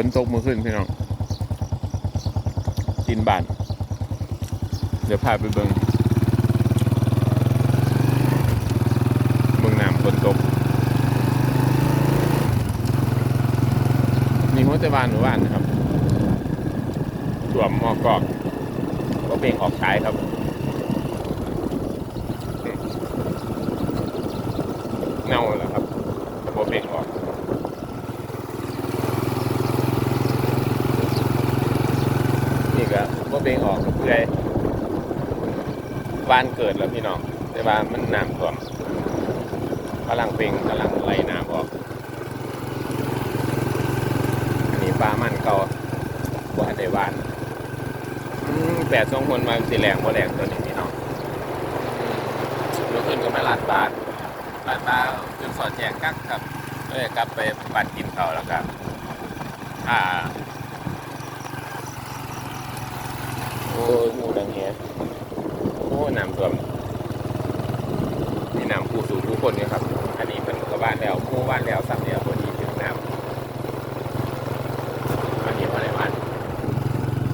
ฝนตกเมื่อคืนพี่น้องกินบาน เดี๋ยวพาไปเบิงเบิงน้ำฝนตกมีหัวใจบานหรือบ้านนะครับ สวมหมอกอกก็เบ่งออกขายครับ เน่าแล้วครับแต่บ่เบ่งออก นี่ ก็บ่เบงออกก็เพื่อวานเกิดแล้วพี่น้องแต่ว่ามันน้ำท่วมกำลังเป่งกำลังไหลน้ำออกอันนี้ปลามันเก่าบ่ทันได้หวานแปดสองคนมาสิแรงบ่แรงตัวนี้พี่น้องยกขึ้นก็มาลาดบาทลาดบาทจนสอดแจงกักครับเลยกลับไปบ้านกินเขาแล้วก็อ่า โอ้ยงูดังเฮียโอ้น้ำท่วมนี่น้ำผู้สูงผู้คนเนี่ยครับ อันนี้เป็นกบ้านแล้วผู้บ้านแล้วสักเดียวพอดีถึงน้ำอันนี้พอได้บ้าน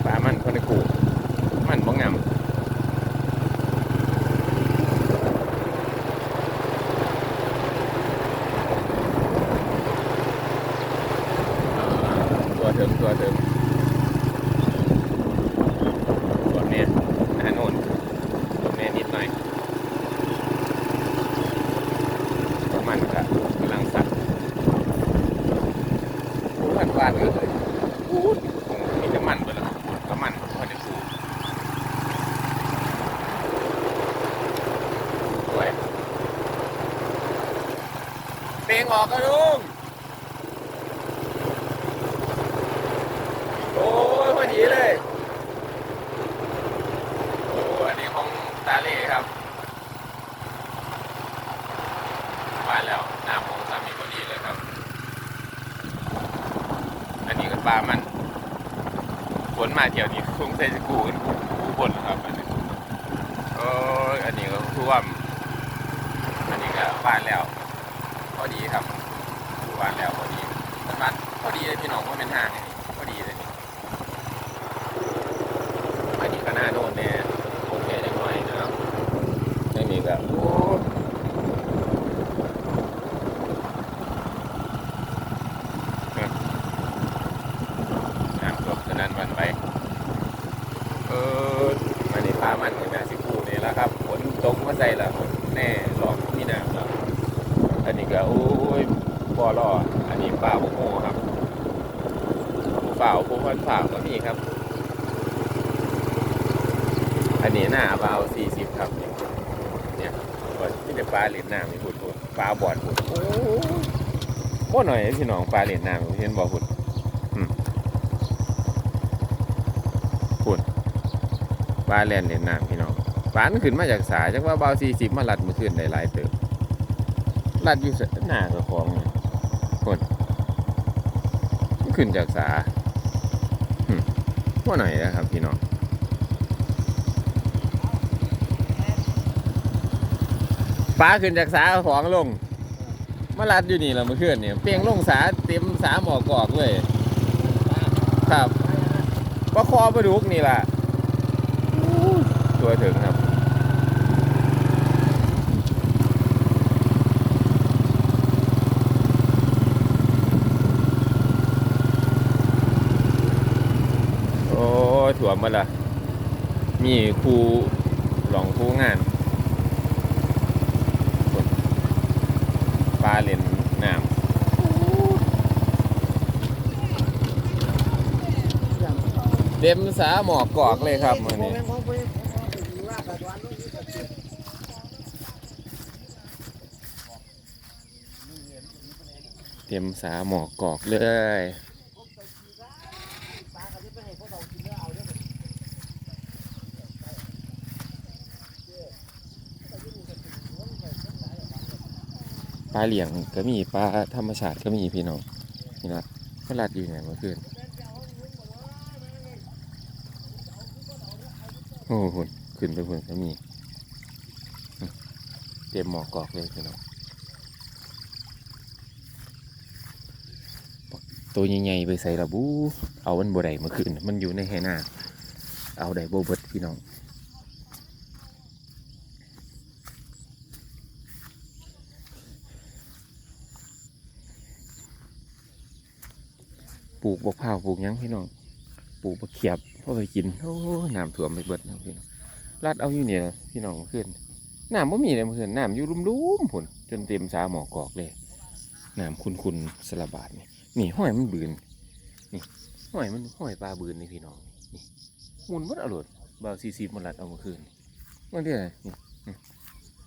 ปลามันพอได้กูมันบ้องงามตัวเถิงตัวเถิง ส่วนเนี้ยหน้าโน่นส่วนเนี้ยนิดหน่อยประมันก็กำลังสัตว์ มันวาดเลยอู้มีน้ำมันไปแล้วน้ำมันพอได้สูสวยเปลงออกก็ลุงโอ้ยพอดีเลย โอ้อันนี้ของตาเล่ครับมาแล้วน้ำของสามีพอดีเลยครับ อันนี้ก็ ปลามันฝนมาเที่ยวนี้คงใส่กูกันกูบนครับอันนี้โอ้อันนี้ก็ท่วมอันนี้ก็บ้านแล้วพอดีครับบ้านแล้วพอดีบ้านพอดีเลยพี่น้องว่าเป็นห่างไงพอดีเลยนี่อันนี้ก็น่าโน่นเนี่ยโอเคได้หน่อยนะครับไม่มีก็โอ้น้ำตกสนั่นหวันไป เออ อันนี้ปลามันเป็นแม่สิกูนี่แหล้วครับฝนตกมาใส่ละแน่หลอกที่น้ำแล้วอันนี้ก็โอ้ยบ่อล่ออันนี้ปลาโมโมครับเปล่าผู้พันฝ่าก็มีครับ อันนี้หน้าเบาสี่สิบครับ เนี่ยก็ที่จะปลาเหรียญน้ำมีผุดผุดปลาบอดผุดโอ้ยโคตรหน่อยพี่น้องปลาเหรียญน้ำเห็นบ่ผุดอืมผุด ปลาแลนเหรียน้ำพี่น้องปลานขึ้นมาจากสายจักว่าเบาสี่สิบมาลัดมือขึ้นได้หลายเติบลัดอยู่หน้ากับของคนขึ้นจากสาหึว่าหน่อยนะครับพี่น้องฟ้าขึ้นจากสาของลงมาลัดอยู่นี่แหละเมื่อคืนเนี่ยเปียงลงสาเต็มสาหมอกกอกเลย ครับปลาคอปลาดุกนี่แหละ ตัวถึงครับโอ้ยถ่วมมาละมีครูหลองครูงานปลาเล่นน้ำเต็มสาหมอกกอกเลยครับมื่อนี้ ต็มสาหมอกกอกเลยปลาเหลียงก็มีปลาธรรมชาติก็มีพี่น้องนี่นะก็ลัดอยู่เนี่ยเมื่อคืนโอ้โหขึ้นไปพุ่นก็มี เตรียมหมอกกอกเลยพี่น้อง ตัวใหญ่ๆไปใส่ระบู เอามันบ่ได้เมื่อคืนมันอยู่ในไหน้าเอาได้บ่เบิดพี่น้องปลูกบกพร้าวปลูกยังพี่น้องปลูกบะเขียบพ่อไปกินโอ้น้ำท่วมไปเบิดนะพี่น้องลาดเอาอยู่เนี่ยพี่น้องเมื่อคืนน้ำบ่มีเลยเมื่อคืนน้ำอยู่ลุ่มๆผลจนเต็มสาหมอกอกเลยน้ำคุณๆสละบาดนี่ นี่ห้อยมันบืนนี่ห้อยมันห้อยปลาบืนนี่พี่น้องนี่มุนมดอรดบาวซีซีมันลัดเอามื่อคืนมันเท่าไหร่นี่นี่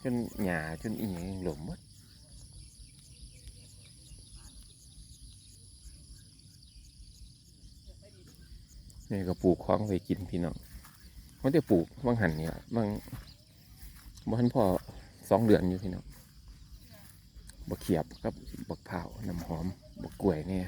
จนหญ้าจนอีหยังหล่มมดนี่ก็ปลูกของไปกินพี่น้องมันจะปลูกบางหันเนี่ยบางบางพ่อสองเดือนอยู่พี่น้อง บักเขียบกับบักเผาน้ำหอมบักกล้วยเนี่ย